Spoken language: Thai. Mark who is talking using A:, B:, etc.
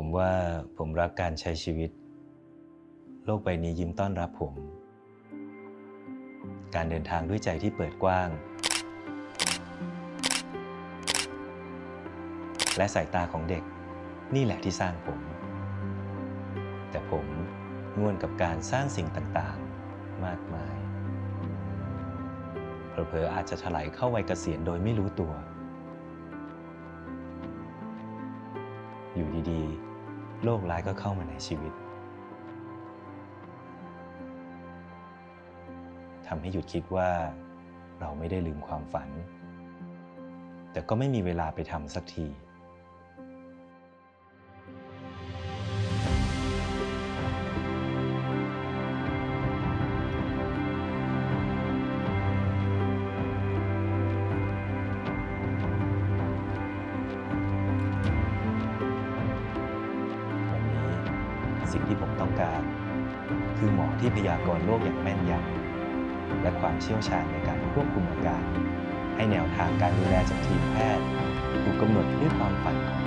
A: ผมว่าผมรักการใช้ชีวิต โลกใบนี้ยิ้มต้อนรับผม การเดินทางด้วยใจที่เปิดกว้าง และสายตาของเด็กนี่แหละที่สร้างผม แต่ผมง่วนกับการสร้างสิ่งต่างๆ มากมายเผลอๆอาจจะถลายเข้าวัยเกษียณโดยไม่รู้ตัว อยู่ดีๆ โรคร้ายก็เข้ามาในชีวิตทำให้หยุดคิดว่าเราไม่ได้ลืมความฝัน แต่ก็ไม่มีเวลาไปทำสักที สิ่งที่ผมต้องการ คือหมอที่พยากรณ์โรคอย่างแม่นยำและความเชี่ยวชาญในการควบคุมอาการ ให้แนวทางการดูแลจากทีมแพทย์ถูกกำหนดด้วยความฝันของ